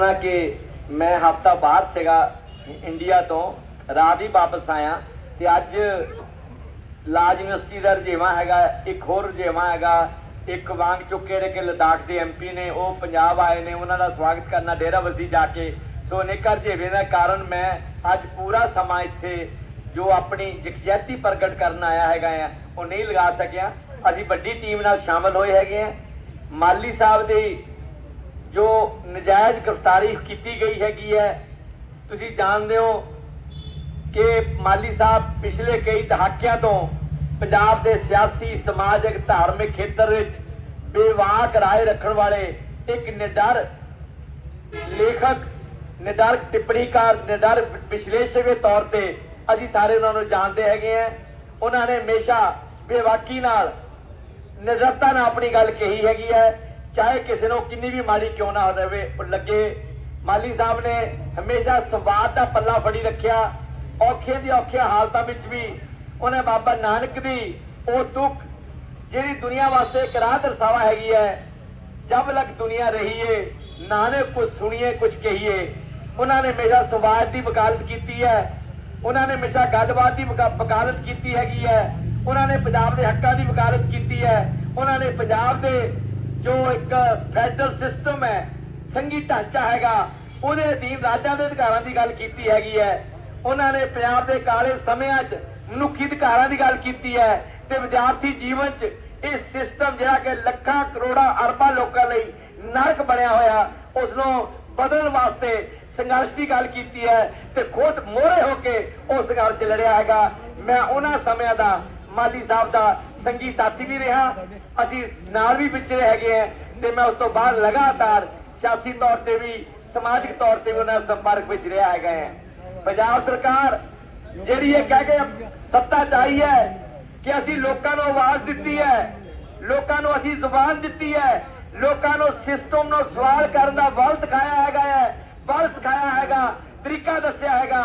ਕਿ ਮੈਂ ਹਫਤਾ ਬਾਅਦ ਸੀਗਾ ਇੰਡੀਆ ਤੋਂ, ਰਾਤ ਹੀ ਵਾਪਸ ਆਇਆ ਤੇ ਅੱਜ ਲਾਜ ਯੂਨੀਵਰਸਿਟੀ ਦਾ ਰਜੇਵਾ ਹੈਗਾ, ਇੱਕ ਹੋਰ ਰਜੇਵਾ ਹੈਗਾ, ਇੱਕ ਵਾਂਗ ਚੁੱਕੇ ਨੇ ਕਿ ਲਦਾਖ ਦੇ ਐਮਪੀ ਨੇ, ਉਹ ਪੰਜਾਬ ਆਏ ਨੇ, ਉਹਨਾਂ ਦਾ ਸਵਾਗਤ ਕਰਨਾ ਡੇਰਾ ਵਸੀ ਜਾ ਕੇ। ਸੋ ਅਨੇਕਾਂ ਰਜੇਵੇ ਦਾ ਕਾਰਨ ਮੈਂ ਅੱਜ ਪੂਰਾ ਸਮਾਂ ਇੱਥੇ ਜੋ ਆਪਣੀ ਯਕਜਹਿਤੀ ਪ੍ਰਗਟ ਕਰਨ ਆਇਆ ਹੈਗਾ ਆ, ਉਹ ਨਹੀਂ ਲਗਾ ਸਕਿਆ। ਅਸੀਂ ਵੱਡੀ ਟੀਮ ਨਾਲ ਸ਼ਾਮਲ ਹੋਏ ਹੈਗੇ ਆ। ਮਾਲੀ ਸਾਹਿਬ ਦੇ ਜੋ ਨਜਾਇਜ਼ ਗ੍ਰਿਫਤਾਰੀ ਕੀਤੀ ਗਈ ਹੈਗੀ ਹੈ, ਤੁਸੀਂ ਜਾਣਦੇ ਹੋ ਕਿ ਮਾਲੀ ਸਾਹਿਬ ਪਿਛਲੇ ਕਈ ਦਹਾਕਿਆਂ ਤੋਂ ਪੰਜਾਬ ਦੇ ਸਿਆਸੀ, ਸਮਾਜਿਕ, ਧਾਰਮਿਕ ਖੇਤਰ ਵਿੱਚ ਬੇਵਾਕ ਰਾਏ ਰੱਖਣ ਵਾਲੇ ਇੱਕ ਨਿਡਰ ਲੇਖਕ, ਨਿਡਰ ਟਿੱਪਣੀਕਾਰ, ਨਿਡਰ ਵਿਸ਼ਲੇਸ਼ਕ ਦੇ ਤੌਰ ਤੇ ਅਸੀਂ ਸਾਰੇ ਉਹਨਾਂ ਨੂੰ ਜਾਣਦੇ ਹੈਗੇ ਆ ਉਹਨਾਂ ਨੇ ਹਮੇਸ਼ਾ ਬੇਵਾਕੀ ਨਾਲ ਨਿਰਤਾ ਨਾਲ ਆਪਣੀ ਗੱਲ ਕਹੀ ਹੈਗੀ ਹੈ। ਚਾਹੇ ਕਿਸੇ ਨੂੰ ਕਿੰਨੀ ਵੀ ਮਾੜੀ ਕਿਉਂ ਨਾ ਹੋਵੇ ਉਹ ਲੱਗੇ। ਮਾਲੀ ਸਾਹਿਬ ਨੇ ਹਮੇਸ਼ਾ ਸੰਵਾਦ ਦਾ ਪੱਲਾ ਫੜੀ ਰੱਖਿਆ। ਔਖੇ ਦੀ ਔਖੀਆਂ ਹਾਲਤਾਂ ਵਿੱਚ ਵੀ ਉਹਨੇ ਬਾਬਾ ਨਾਨਕ ਦੀ ਉਹ ਦੁੱਖ ਜਿਹੜੀ ਦੁਨੀਆ ਵਾਸਤੇ ਇੱਕ ਦਰਸਾਵਾ ਹੈਗੀ ਹੈ, ਜਬ ਲਗ ਦੁਨੀਆ ਰਹੀਏ ਨਾਨਕ ਕੁਝ ਸੁਣੀਏ ਕੁਝ ਕਹੀਏ। ਉਹਨਾਂ ਨੇ ਹਮੇਸ਼ਾ ਸੰਵਾਦ ਦੀ ਵਕਾਲਤ ਕੀਤੀ ਹੈ। ਉਹਨਾਂ ਨੇ ਹਮੇਸ਼ਾ ਗੱਲਬਾਤ ਦੀ ਵਕਾਲਤ ਕੀਤੀ ਹੈਗੀ ਹੈ। ਉਹਨਾਂ ਨੇ ਪੰਜਾਬ ਦੇ ਹੱਕਾਂ ਦੀ ਵਕਾਲਤ ਕੀਤੀ ਹੈ। ਉਹਨਾਂ ਨੇ ਪੰਜਾਬ ਦੇ ਜੋ ਇੱਕ ਫੈਡਰਲ ਸਿਸਟਮ ਹੈ, ਸੰਘੀ ਢਾਂਚਾ ਹੈਗਾ ਉਹਦੇ ਅਧੀਨ ਰਾਜਾਂ ਦੇ ਅਧਿਕਾਰਾਂ ਦੀ ਗੱਲ ਕੀਤੀ ਹੈਗੀ ਹੈ। ਉਹਨਾਂ ਨੇ ਪੰਜਾਬ ਦੇ ਕਾਲੇ ਸਮਿਆਂ 'ਚ ਮਨੁੱਖੀ ਅਧਿਕਾਰਾਂ ਦੀ ਗੱਲ ਕੀਤੀ ਹੈ ਤੇ ਵਿਦਿਆਰਥੀ ਜੀਵਨ 'ਚ ਇਹ ਸਿਸਟਮ ਜਿਹੜਾ ਕਿ ਲੱਖਾਂ ਕਰੋੜਾਂ ਅਰਬਾਂ ਲੋਕਾਂ ਲਈ ਨਰਕ ਬਣਿਆ ਹੋਇਆ ਉਸ ਨੂੰ ਬਦਲਣ ਵਾਸਤੇ ਸੰਘਰਸ਼ ਦੀ ਗੱਲ ਕੀਤੀ ਹੈ ਤੇ ਖੁਦ ਮੋਹਰੇ ਹੋ ਕੇ ਉਹ ਸੰਘਰਸ਼ ਲੜਿਆ ਹੈਗਾ। ਮੈਂ ਉਹਨਾਂ ਸਮਿਆਂ ਦਾ ਮਾਲੀ ਸਾਹਿਬ ਦਾ ਸੰਗੀ ਸਾਥੀ ਵੀ ਰਿਹਾ। ਅਸੀਂ ਨਾਲ ਵੀ ਵਿਚਰੇ ਹੈਗੇ ਆ ਤੇ ਮੈਂ ਉਸ ਤੋਂ ਬਾਅਦ ਲਗਾਤਾਰ ਸਿਆਸੀ ਤੌਰ ਤੇ ਵੀ, ਸਮਾਜਿਕ ਤੌਰ ਤੇ ਵੀ ਉਹਨਾਂ ਨਾਲ ਸੰਪਰਕ ਵਿੱਚ ਰਿਹਾ ਹੈਗਾ ਹੈ। ਪੰਜਾਬ ਸਰਕਾਰ ਜਿਹੜੀ ਇਹ ਕਹਿ ਕੇ ਸੱਤਾ ਚਾਹੀ ਹੈ ਕਿ ਅਸੀਂ ਲੋਕਾਂ ਨੂੰ ਆਵਾਜ਼ ਦਿੱਤੀ ਹੈ, ਲੋਕਾਂ ਨੂੰ ਅਸੀਂ ਜ਼ੁਬਾਨ ਦਿੱਤੀ ਹੈ, ਲੋਕਾਂ ਨੂੰ ਸਿਸਟਮ ਨੂੰ ਸਵਾਲ ਕਰਨ ਦਾ ਬਲ ਦਿਖਾਇਆ ਹੈਗਾ ਹੈ ਬਲ ਸਿਖਾਇਆ ਹੈਗਾ, ਤਰੀਕਾ ਦੱਸਿਆ ਹੈਗਾ।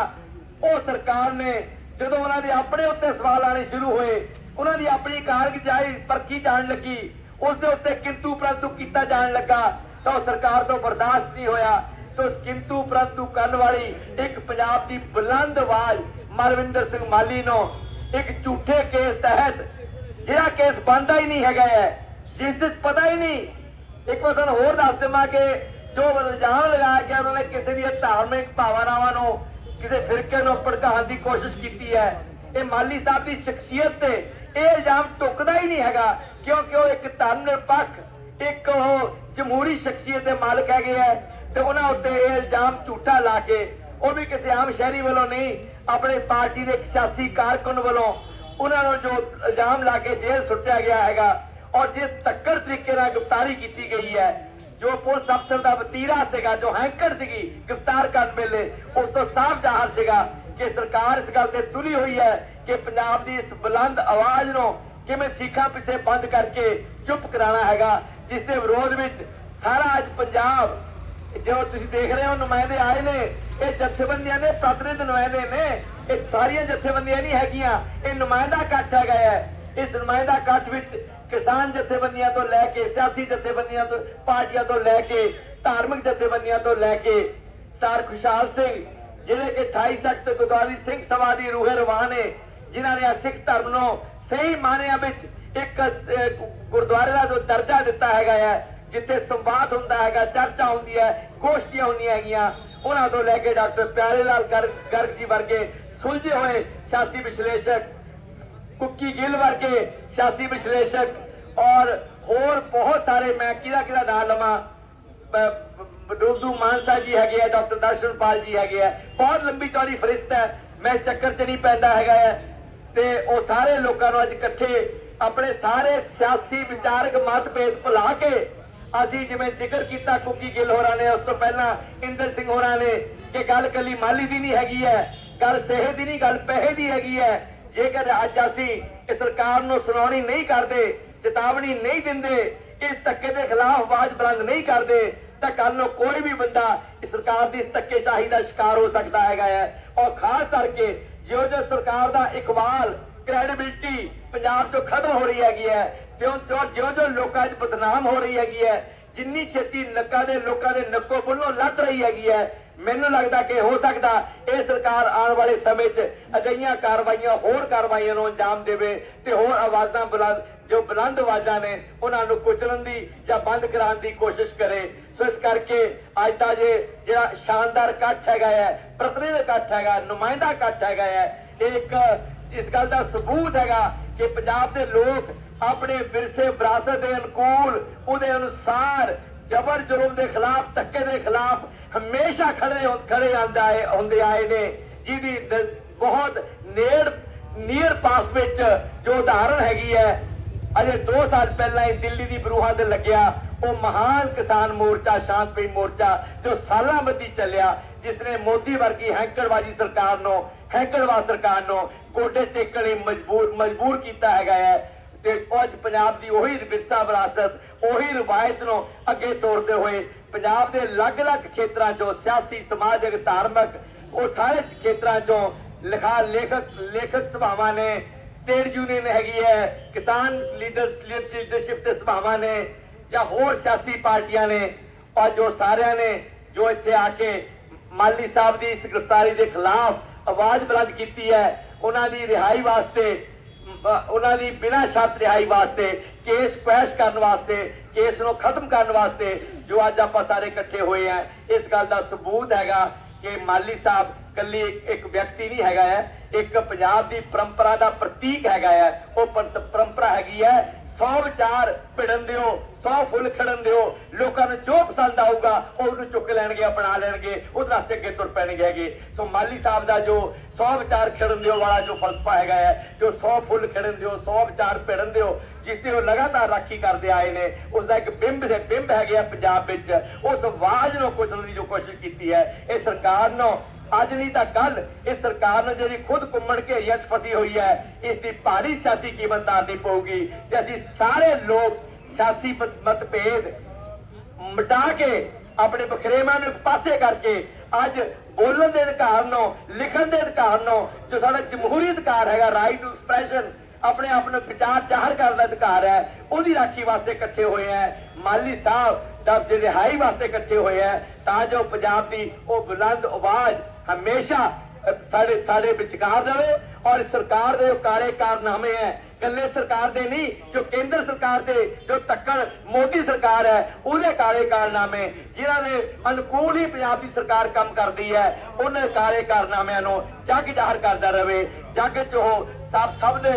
ਉਹ ਸਰਕਾਰ ਨੇ ਜਦੋਂ ਉਹਨਾਂ ਦੇ ਆਪਣੇ ਉੱਤੇ ਸਵਾਲ ਆਣੇ ਸ਼ੁਰੂ ਹੋਏ, ਉਹਨਾਂ ਦੀ ਆਪਣੀ ਕਾਰਗੁਜ਼ਾਰੀ ਪਰਖੀ ਜਾਣ ਲੱਗੀ, ਉਸ ਦੇ ਉੱਤੇ ਕਿੰਤੂ ਪ੍ਰੰਤੂ ਕੀਤਾ ਜਾਣ ਲੱਗਾ, ਤਾਂ ਸਰਕਾਰ ਤੋਂ ਬਰਦਾਸ਼ਤ ਨਹੀਂ ਹੋਇਆ। ਤਾਂ ਕਿੰਤੂ ਪ੍ਰੰਤੂ ਕਰਨ ਵਾਲੀ ਇੱਕ ਪੰਜਾਬ ਦੀ ਬੁਲੰਦ ਆਵਾਜ਼ ਮਰਵਿੰਦਰ ਸਿੰਘ ਮਾਲੀ ਨੂੰ ਇੱਕ ਝੂਠੇ ਕੇਸ ਤਹਿਤ, ਜਿਹੜਾ ਕੇਸ ਬੰਦਾ ਹੀ ਨਹੀਂ ਹੈਗਾ ਹੈ, ਜਿਸ ਵਿੱਚ ਪਤਾ ਹੀ ਨਹੀਂ। ਇੱਕ ਵਾਰ ਤੁਹਾਨੂੰ ਹੋਰ ਦੱਸ ਦੇਵਾਂ ਕਿ ਜੋ ਇਲਜ਼ਾਮ ਲਗਾਇਆ ਗਿਆ ਉਹਨਾਂ ਨੇ ਕਿਸੇ ਦੀ ਧਾਰਮਿਕ ਭਾਵਨਾਵਾਂ ਨੂੰ ਕਿਸੇ ਫਿਰਕੇ ਨੂੰ ਭੜਕਾਉਣ ਦੀ ਕੋਸ਼ਿਸ਼ ਕੀਤੀ ਹੈ। ਇਹ ਮਾਲੀ ਸਾਹਿਬ ਦੀ ਸ਼ਖਸੀਅਤ ਤੇ ਇਹ ਇਲਜ਼ਾਮ ਟੁੱਕਦਾ ਹੀ ਨਹੀਂ ਹੈਗਾ, ਕਿਉਂਕਿ ਉਹ ਇੱਕ ਧਰਮ ਇੱਕ ਉਹ ਜਮਹੂਰੀ ਸ਼ਖਸੀਅਤ ਦੇ ਮਾਲਕ ਹੈਗੇ ਹੈ ਤੇ ਉਹਨਾਂ ਉੱਤੇ ਇਹ ਇਲਜ਼ਾਮ ਝੂਠਾ ਲਾ ਕੇ ਉਹ ਵੀ ਕਿਸੇ ਆਮ ਸ਼ਹਿਰੀ ਵੱਲੋਂ ਨਹੀਂ, ਆਪਣੇ ਪਾਰਟੀ ਦੇ ਇੱਕ ਸਿਆਸੀ ਕਾਰਕੁਨ ਵੱਲੋਂ ਉਹਨਾਂ ਨੂੰ ਜੋ ਇਲਜ਼ਾਮ ਲਾ ਕੇ ਜੇਲ੍ਹ ਸੁੱਟਿਆ ਗਿਆ ਹੈਗਾ, ਔਰ ਜਿਸ ਤੱਕਰ ਤਰੀਕੇ ਨਾਲ ਗ੍ਰਿਫਤਾਰੀ ਕੀਤੀ ਗਈ ਹੈ ਜੋ ਪੁਲਿਸ ਅਫਸਰ ਦਾ ਵਤੀਰਾ ਸੀਗਾ, ਜੋ ਹੈਂਕਰ ਸੀਗੀ ਗ੍ਰਿਫਤਾਰ ਕਰਨ ਵੇਲੇ, ਉਸ ਤੋਂ ਸਾਫ਼ ਜ਼ਾਹਰ ਸੀਗਾ ਕਿ ਸਰਕਾਰ ਇਸ ਗੱਲ ਤੇ ਤੁਲੀ ਹੋਈ ਹੈ ਕਿ ਪੰਜਾਬ ਦੀ ਇਸ ਬੁਲੰਦ ਆਵਾਜ਼ ਨੂੰ ਕਿਵੇਂ ਸਿੱਖਾਂ ਪਿੱਛੇ ਬੰਦ ਕਰਕੇ ਚੁੱਪ ਕਰਾਉਣਾ ਹੈਗਾ, ਜਿਸ ਦੇ ਵਿਰੋਧ ਵਿੱਚ ਸਾਰਾ ਅੱਜ ਪੰਜਾਬ, ਜੋ ਤੁਸੀਂ ਦੇਖ ਰਹੇ ਹੋ, ਨੁਮਾਇੰਦੇ ਆਏ ਨੇ, ਇਹ ਜਥੇਬੰਦੀਆਂ ਦੇ ਪ੍ਰਤੀਨਿਧ ਨੁਮਾਇੰਦੇ ਨੇ, ਇਹ ਸਾਰੀਆਂ ਜਥੇਬੰਦੀਆਂ ਨਹੀਂ ਹੈਗੀਆਂ, ਇਹ ਨੁਮਾਇੰਦਾ ਇਕੱਠ ਹੈਗਾ ਹੈ। ਇਸ ਨੁਮਾਇੰਦਾ ਇਕੱਠ ਵਿੱਚ ਕਿਸਾਨ ਜਥੇਬੰਦੀਆਂ ਤੋਂ ਲੈ ਕੇ, ਸਿਆਸੀ ਜਥੇਬੰਦੀਆਂ ਤੋਂ, ਪਾਰਟੀਆਂ ਤੋਂ ਲੈ ਕੇ, ਧਾਰਮਿਕ ਜਥੇਬੰਦੀਆਂ ਤੋਂ ਲੈ ਕੇ ਸਰ ਖੁਸ਼ਹਾਲ ਸਿੰਘ ਜਿਹੜੇ ਕਿ 28 ਸਖਤ ਗੁਰਦੁਆਰੀ ਸਿੰਘ ਸਭਾ ਦੀ ਰੂਹੇ ਰਵਾਨ ਨੇ, ਜਿਨ੍ਹਾਂ ਨੇ ਸਿੱਖ ਧਰਮ ਨੂੰ ਸਹੀ ਮਾਨਿਆਂ ਵਿੱਚ ਇੱਕ ਗੁਰਦੁਆਰੇ ਦਾ ਜੋ ਦਰਜਾ ਦਿੱਤਾ ਹੈਗਾ ਹੈ, ਜਿੱਥੇ ਸੰਵਾਦ ਹੁੰਦਾ ਹੈਗਾ, ਚਰਚਾ ਹੁੰਦੀ ਹੈ, ਗੋਸ਼ਟੀਆਂ ਹੁੰਦੀਆਂ ਹੈਗੀਆਂ, ਉਹਨਾਂ ਤੋਂ ਲੈ ਕੇ ਡਾਕਟਰ ਪਿਆਰੇ ਲਾਲ ਗਰਗ ਗਰਗ ਜੀ ਵਰਗੇ ਸੁਲਝੇ ਹੋਏ ਸਿਆਸੀ ਵਿਸ਼ਲੇਸ਼ਕ ਕੁੱਕੀ ਗਿੱਲ ਵਰਗੇ ਸਿਆਸੀ ਵਿਸ਼ਲੇਸ਼ਕ ਔਰ ਹੋਰ ਬਹੁਤ ਸਾਰੇ, ਮੈਂ ਕਿਹਦਾ ਕਿਹਦਾ ਨਾਮ ਲਵਾਂ? ਡੋਡੂ ਮਾਨਸਾ ਜੀ ਹੈਗੇ ਆ, ਡਾਕਟਰ ਦਰਸ਼ਨਪਾਲ ਜੀ ਹੈਗੇ ਆ। ਬਹੁਤ ਲੰਬੀ ਚੌੜੀ ਫਰਿਸ਼ਤ ਹੈ, ਮੈਂ ਚੱਕਰ 'ਚ ਨਹੀਂ ਪੈਂਦਾ ਹੈਗਾ ਤੇ ਉਹ ਸਾਰੇ ਲੋਕਾਂ ਨੂੰ ਅੱਜ ਇਕੱਠੇ ਆਪਣੇ ਸਾਰੇ ਸਿਆਸੀ ਵਿਚਾਰਕ ਮਤਭੇਦ ਭੁਲਾ ਕੇ ਅਸੀਂ ਜਿਵੇਂ ਜ਼ਿਕਰ ਕੀਤਾ ਕੁੱਕੀ ਗਿੱਲ ਹੋਰਾਂ ਨੇ, ਉਸ ਤੋਂ ਪਹਿਲਾਂ ਇੰਦਰ ਸਿੰਘ ਹੋਰਾਂ ਨੇ, ਕਿ ਗੱਲ ਕੱਲੀ ਮਾਲੀ ਦੀ ਨਹੀਂ ਹੈਗੀ ਹੈ, ਗੱਲ ਸਿਹਤ ਦੀ ਨਹੀਂ, ਗੱਲ ਪੈਸੇ ਦੀ ਹੈਗੀ ਹੈ। ਜੇਕਰ ਅੱਜ ਅਸੀਂ ਇਹ ਸਰਕਾਰ ਨੂੰ ਸੁਣਾਉਣੀ ਨਹੀਂ ਕਰਦੇ, ਚੇਤਾਵਨੀ ਨਹੀਂ ਦਿੰਦੇ ਇਸ ਧੱਕੇ ਦੇ ਖਿਲਾਫ ਆਵਾਜ਼ ਬੁਲੰਦ ਨਹੀਂ ਕਰਦੇ, ਤਾਂ ਕੱਲ ਨੂੰ ਕੋਈ ਵੀ ਬੰਦਾ ਇਸ ਸਰਕਾਰ ਦੀ ਇਸ ਧੱਕੇਸ਼ਾਹੀ ਦਾ ਸ਼ਿਕਾਰ ਹੋ ਸਕਦਾ ਹੈਗਾ ਹੈ। ਔਰ ਖਾਸ ਕਰਕੇ ਜਿਉਂ ਜਿਉਂ ਸਰਕਾਰ ਦਾ ਇਕਬਾਲ ਕ੍ਰੈਡੀਬਿਲਟੀ ਪੰਜਾਬ ਤੋਂ ਖਤਮ ਹੋ ਰਹੀ ਹੈਗੀ ਹੈ ਜਿਉਂ ਜਿਉਂ ਜਿਉਂ ਲੋਕਾਂ 'ਚ ਬਦਨਾਮ ਹੋ ਰਹੀ ਹੈਗੀ ਹੈ, ਜਿੰਨੀ ਛੇਤੀ ਨੱਕਾ ਦੇ ਲੋਕਾਂ ਦੇ ਨੱਕੋ ਬੁੱਲੋਂ ਲੱਤ ਰਹੀ ਹੈਗੀ ਹੈ ਮੈਨੂੰ ਲੱਗਦਾ ਕਿ ਹੋ ਸਕਦਾ ਇਹ ਸਰਕਾਰ ਆਉਣ ਵਾਲੇ ਸਮੇਂ 'ਚ ਅਜਿਹੀਆਂ ਕਾਰਵਾਈਆਂ, ਹੋਰ ਕਾਰਵਾਈਆਂ ਨੂੰ ਅੰਜਾਮ ਦੇਵੇ ਤੇ ਹੋਰ ਆਵਾਜ਼ਾਂ ਬੁਲੰਦ, ਜੋ ਬੁਲੰਦ ਆਵਾਜ਼ਾਂ ਨੇ, ਉਹਨਾਂ ਨੂੰ ਕੁਚਲਣ ਦੀ ਜਾਂ ਬੰਦ ਕਰਾਉਣ ਦੀ ਕੋਸ਼ਿਸ਼ ਕਰੇ। ਸੋ ਇਸ ਕਰਕੇ ਅੱਜ ਦਾ ਜੇ ਜਿਹੜਾ ਸ਼ਾਨਦਾਰ ਇਕੱਠ ਹੈਗਾ ਹੈ, ਪ੍ਰਤੀਨਿਧ ਇਕੱਠ ਹੈਗਾ, ਨੁਮਾਇੰਦਾ ਇਕੱਠ ਹੈਗਾ ਹੈ, ਇਹ ਇੱਕ ਇਸ ਗੱਲ ਦਾ ਸਬੂਤ ਹੈਗਾ ਕਿ ਪੰਜਾਬ ਦੇ ਲੋਕ ਆਪਣੇ ਵਿਰਸੇ ਵਿਰਾਸਤ ਦੇ ਅਨੁਕੂਲ, ਉਹਦੇ ਅਨੁਸਾਰ ਜ਼ਬਰ ਜ਼ੁਲਮ ਦੇ ਖਿਲਾਫ, ਧੱਕੇ ਦੇ ਖਿਲਾਫ ਹਮੇਸ਼ਾ ਖੜੇ ਖੜੇ ਆਂਦਾ ਹੈ ਹੁੰਦੇ ਆਏ ਨੇ, ਜਿਹਦੀ ਬਹੁਤ ਨੇੜ ਨੀਅਰ ਪਾਸਟ ਵਿੱਚ ਜੋ ਉਦਾਹਰਣ ਹੈਗੀ ਹੈ, ਅਜੇ 2 ਸਾਲ ਪਹਿਲਾਂ ਹੀ ਦਿੱਲੀ ਦੀ ਬਰੂਹਾਂ ਤੇ ਲੱਗਿਆ, ਉਹ ਮਹਾਨ ਕਿਸਾਨ ਮੋਰਚਾ, ਸ਼ਾਂਤਮਈ ਮੋਰਚਾ, ਜੋ ਸਾਲਾਂ ਬੱਧੀ ਚੱਲਿਆ ਜਿਸ ਨੇ ਮੋਦੀ ਵਰਗੀ ਹੈਂਕੜਵਾਜੀ ਸਰਕਾਰ ਨੂੰ, ਹੈਂਕੜਵਾਦ ਸਰਕਾਰ ਨੂੰ ਕੋਟੇ ਟੇਕਣ ਲਈ ਮਜਬੂਰ ਮਜਬੂਰ ਕੀਤਾ ਹੈਗਾ ਹੈ, ਤੇ ਉਹ ਅੱਜ ਪੰਜਾਬ ਦੀ ਉਹੀ ਵਿਰਸਾ ਵਿਰਾਸਤ ਉਹੀ ਰਵਾਇਤ ਨੂੰ ਅੱਗੇ ਤੋਰਦੇ ਹੋਏ ਪੰਜਾਬ ਦੇ ਅਲੱਗ-ਅਲੱਗ ਖੇਤਰਾਂ 'ਚੋਂ ਸਿਆਸੀ, ਸਮਾਜਿਕ, ਧਾਰਮਿਕ ਉਹ ਸਾਰੇ ਖੇਤਰਾਂ 'ਚੋਂ ਲਿਖਾ ਲੇਖਕ ਲੇਖਕ ਸਭਾਵਾਂ ਨੇ ਟ੍ਰੇਡ ਯੂਨੀਅਨ ਹੈਗੀ ਹੈ, ਕਿਸਾਨ ਲੀਡਰ ਲੀਡਰਸ਼ਿਪ ਤੇ ਸਭਾਵਾਂ ਨੇ ਜਾਂ ਹੋਰ ਸਿਆਸੀ ਪਾਰਟੀਆਂ ਨੇ ਔਰ ਜੋ ਸਾਰਿਆਂ ਨੇ ਜੋ ਇੱਥੇ ਆ ਕੇ ਮਾਲੀ ਸਾਹਿਬ ਦੀ ਇਸ ਗ੍ਰਿਫਤਾਰੀ ਦੇ ਖਿਲਾਫ ਆਵਾਜ਼ ਬੁਲੰਦ ਕੀਤੀ ਹੈ, ਉਹਨਾਂ ਦੀ ਰਿਹਾਈ ਵਾਸਤੇ ਉਹਨਾਂ ਦੀ ਬਿਨਾਂ ਸ਼ਰਤ ਰਿਹਾਈ ਵਾਸਤੇ ਕੇਸ ਪੈਸ਼ ਕਰਨ ਵਾਸਤੇ ਕੇਸ ਨੂੰ ਖਤਮ ਕਰਨ ਵਾਸਤੇ ਜੋ ਅੱਜ ਆਪਾਂ ਸਾਰੇ ਇਕੱਠੇ ਹੋਏ ਆ ਇਸ ਗੱਲ ਦਾ ਸਬੂਤ ਹੈਗਾ ਕਿ ਮਾਲੀ ਸਾਹਿਬ ਕੱਲੀ ਇੱਕ, ਵਿਅਕਤੀ ਨਹੀਂ ਹੈਗਾ ਹੈ ਇੱਕ ਪੰਜਾਬ ਦੀ ਪਰੰਪਰਾ ਦਾ ਪ੍ਰਤੀਕ ਹੈਗਾ ਹੈ। ਉਹ ਪਰੰਪਰਾ ਹੈਗੀ ਹੈ 100 ਵਿਚਾਰ ਭਿੜਨ ਦਿਓ 100 ਫੁੱਲ ਖੜਨ ਦਿਓ, ਲੋਕਾਂ ਨੂੰ ਜੋ ਪਸੰਦ ਆਊਗਾ, ਉਹ ਉਹਨੂੰ ਚੁੱਕ ਲੈਣਗੇ, ਅਪਣਾ ਲੈਣਗੇ, ਉਹਦੇ ਵਾਸਤੇ ਅੱਗੇ ਤੁਰ ਪੈਣਗੇ ਹੈਗੇ। ਸੋ ਮਾਲੀ ਸਾਹਿਬ ਦਾ ਜੋ 100 ਵਿਚਾਰ ਖੜਨ ਦਿਓ ਵਾਲਾ ਜੋ ਫਲਸਫਾ ਹੈਗਾ ਹੈ, ਜੋ 100 ਫੁੱਲ ਖੜਨ ਦਿਓ 100 ਵਿਚਾਰ ਭਿੜਨ ਦਿਓ, ਜਿਸ ਤੇ ਉਹ ਲਗਾਤਾਰ ਰਾਖੀ ਕਰਦੇ ਆਏ ਨੇ, ਉਸ ਦਾ ਇੱਕ ਬਿੰਬ ਹੈ ਬਿੰਬ ਆ ਪੰਜਾਬ ਵਿੱਚ। ਉਸ ਆਵਾਜ਼ ਨੂੰ ਕੁਚਲਣ ਦੀ ਜੋ ਕੋਸ਼ਿਸ਼ ਕੀਤੀ ਹੈ, ਇਹ ਸਰਕਾਰ ਨੂੰ ਅੱਜ ਨਹੀਂ ਤਾਂ ਕੱਲ ਇਸ ਸਰਕਾਰ ਨੂੰ ਜਿਹੜੀ ਖੁਦ ਕੁੰਮਣ ਘੇਰੀਆਂ 'ਚ ਫਸੀ ਹੋਈ ਹੈ, ਇਸ ਦੀ ਭਾਰੀ ਸਿਆਸੀ ਕੀਮਤ ਤਾਰਨੀ ਪਊਗੀ? ਤੇ ਅਸੀਂ ਸਾਰੇ ਲੋਕ ਸਿਆਸੀ ਮਤਭੇਦ ਮਿਟਾ ਕੇ ਆਪਣੇ ਬਖਰੇਵਾਂ ਨੂੰ ਪਾਸੇ ਕਰਕੇ ਅੱਜ ਬੋਲਣ ਦੇ ਅਧਿਕਾਰ ਨੂੰ, ਲਿਖਣ ਦੇ ਅਧਿਕਾਰ ਨੂੰ, ਜੋ ਸਾਡਾ ਜਮਹੂਰੀ ਅਧਿਕਾਰ ਹੈਗਾ ਰਾਈਟ ਟੂ ਐਕਸਪ੍ਰੈਸ਼ਨ ਆਪਣੇ ਆਪ ਨੂੰ ਵਿਚਾਰ ਜ਼ਾਹਰ ਕਰਨ ਦਾ ਅਧਿਕਾਰ ਹੈ, ਉਹਦੀ ਰਾਖੀ ਵਾਸਤੇ ਇਕੱਠੇ ਹੋਏ ਹੈ। ਮਾਲੀ ਸਾਹਿਬ ਦਾ ਰਿਹਾਈ ਵਾਸਤੇ ਇਕੱਠੇ ਹੋਏ ਹੈ। ਤਾਂ ਜੋ ਪੰਜਾਬ ਦੀ ਉਹ ਬੁਲੰਦ ਆਵਾਜ਼ ਹਮੇਸ਼ਾ ਸਾਡੇ ਸਾਡੇ ਵਿਚਕਾਰ ਰਵੇ ਔਰ ਸਰਕਾਰ ਦੇ ਜੋ ਕਾਰਨਾਮੇ ਹੈ। ਕੱਲੇ ਸਰਕਾਰ ਦੇ ਨਹੀਂ, ਜੋ ਕੇਂਦਰ ਸਰਕਾਰ ਦੇ, ਜੋ ਤੱਕੜ ਮੋਦੀ ਸਰਕਾਰ ਹੈ, ਉਹਦੇ ਕਾਲੇ ਕਾਰਨਾਮੇ, ਜਿਨ੍ਹਾਂ ਦੇ ਅਨੁਕੂਲ ਹੀ ਪੰਜਾਬ ਦੀ ਸਰਕਾਰ ਕੰਮ ਕਰਦੀ ਹੈ, ਉਹਨਾਂ ਕਾਲੇ ਕਾਰਨਾਮਿਆਂ ਨੂੰ ਜੱਗ ਜ਼ਾਹਰ ਕਰਦਾ ਰਵੇ ਜੱਗ 'ਚ ਉਹ ਸਭ ਸਭ ਦੇ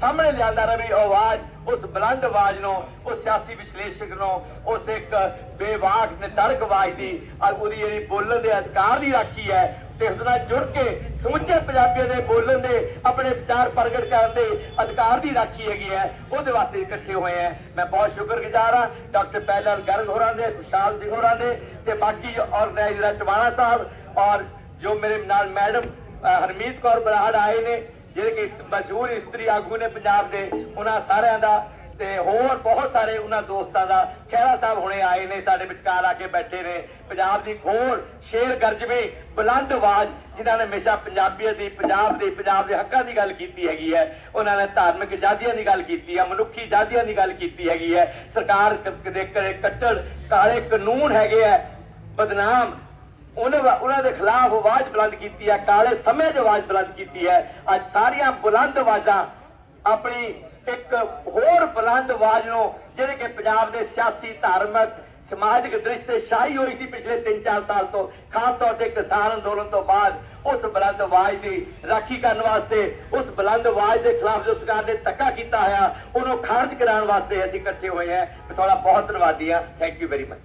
ਸਾਹਮਣੇ ਲਿਆਂਦਾ ਰਵੇ ਆਵਾਜ਼, ਉਸ ਬੁਲੰਦ ਆਵਾਜ਼ ਨੂੰ, ਉਸ ਸਿਆਸੀ ਵਿਸ਼ਲੇਸ਼ਕ ਨੂੰ, ਉਸ ਇੱਕ ਬੇਵਾਕ, ਨਿਤਰਕ ਆਵਾਜ਼ ਦੀ, ਔਰ ਉਹਦੀ ਜਿਹੜੀ ਬੋਲਣ ਦੇ ਅਧਿਕਾਰ ਦੀ ਰਾਖੀ ਹੈ, ਤੇ ਉਸ ਨਾਲ ਜੁੜ ਕੇ ਸਮੁੱਚੇ ਪੰਜਾਬੀਆਂ ਦੇ ਬੋਲਣ ਦੇ, ਆਪਣੇ ਵਿਚਾਰ ਪ੍ਰਗਟ ਕਰਨ ਦੇ ਅਧਿਕਾਰ ਦੀ ਰਾਖੀ ਹੈਗੀ ਹੈ, ਉਹਦੇ ਵਾਸਤੇ ਇਕੱਠੇ ਹੋਏ ਆ ਮੈਂ ਬਹੁਤ ਸ਼ੁਕਰਗੁਜ਼ਾਰ ਹਾਂ, ਡਾਕਟਰ ਪਹਿਲਨ ਗਰਗ ਹੋਰਾਂ ਦੇ, ਖੁਸ਼ਹਾਲ ਸਿੰਘ ਹੋਰਾਂ ਦੇ, ਤੇ ਬਾਕੀ ਆਰਗੇਨਾਈਜ਼ਰ ਟਵਾਣਾ ਸਾਹਿਬ ਔਰ ਜੋ ਮੇਰੇ ਨਾਲ ਮੈਡਮ ਹਰਮੀਤ ਕੌਰ ਬਰਾੜ ਆਏ ਨੇ ਜਿਹੜੇ ਕਿ ਮਸ਼ਹੂਰ ਇਸਤਰੀ ਆਗੂ ਨੇ ਪੰਜਾਬ ਦੇ, ਉਹਨਾਂ ਸਾਰਿਆਂ ਦਾ ਤੇ ਹੋਰ ਬਹੁਤ ਸਾਰੇ ਉਹਨਾਂ ਦੋਸਤਾਂ ਦਾ ਖਹਿਰਾ ਸਾਹਿਬ ਹੁਣੇ ਆਏ ਨੇ, ਸਾਡੇ ਵਿਚਕਾਰ ਆ ਕੇ ਬੈਠੇ ਨੇ। ਪੰਜਾਬ ਦੀ ਖੋੜ ਸ਼ੇਰ ਗਰਜਵੇਂ ਬੁਲੰਦ ਆਵਾਜ਼, ਜਿਨ੍ਹਾਂ ਨੇ ਹਮੇਸ਼ਾ ਪੰਜਾਬੀਅਤ ਦੀ, ਪੰਜਾਬ ਦੇ ਪੰਜਾਬ ਦੇ ਹੱਕਾਂ ਦੀ ਗੱਲ ਕੀਤੀ ਹੈਗੀ ਹੈ। ਉਹਨਾਂ ਨੇ ਧਾਰਮਿਕ ਆਜ਼ਾਦੀਆਂ ਦੀ ਗੱਲ ਕੀਤੀ ਹੈ, ਮਨੁੱਖੀ ਆਜ਼ਾਦੀਆਂ ਦੀ ਗੱਲ ਕੀਤੀ ਹੈਗੀ ਹੈ। ਸਰਕਾਰ ਦੇ ਕਰੇ ਕੱਟੜ, ਕਾਲੇ ਕਾਨੂੰਨ ਹੈਗੇ ਹੈ, ਬਦਨਾਮ ਉਹਨਾਂ ਉਹਨਾਂ ਦੇ ਖਿਲਾਫ ਆਵਾਜ਼ ਬੁਲੰਦ ਕੀਤੀ ਹੈ, ਕਾਲੇ ਸਮੇਂ 'ਚ ਆਵਾਜ਼ ਬੁਲੰਦ ਕੀਤੀ ਹੈ। ਅੱਜ ਸਾਰੀਆਂ ਬੁਲੰਦ ਆਵਾਜ਼ਾਂ ਆਪਣੀ ਇੱਕ ਹੋਰ ਬੁਲੰਦ ਆਵਾਜ਼ ਨੂੰ, ਜਿਹੜੇ ਕਿ ਪੰਜਾਬ ਦੇ ਸਿਆਸੀ, ਧਾਰਮਿਕ, ਸਮਾਜਿਕ ਦ੍ਰਿਸ਼ ਤੇ ਛਾਈ ਹੋਈ ਸੀ ਪਿਛਲੇ 3-4 ਸਾਲ ਤੋਂ, ਖਾਸ ਤੌਰ ਤੇ ਕਿਸਾਨ ਅੰਦੋਲਨ ਤੋਂ ਬਾਅਦ, ਉਸ ਬੁਲੰਦ ਆਵਾਜ਼ ਦੀ ਰਾਖੀ ਕਰਨ ਵਾਸਤੇ, ਉਸ ਬੁਲੰਦ ਆਵਾਜ਼ ਦੇ ਖਿਲਾਫ ਜੋ ਸਰਕਾਰ ਨੇ ਧੱਕਾ ਕੀਤਾ ਹੋਇਆ, ਉਹਨੂੰ ਖਾਰਜ ਕਰਾਉਣ ਵਾਸਤੇ ਅਸੀਂ ਇਕੱਠੇ ਹੋਏ ਹਾਂ। ਤੁਹਾਡਾ ਬਹੁਤ ਧੰਨਵਾਦੀ ਹਾਂ। Thank you very much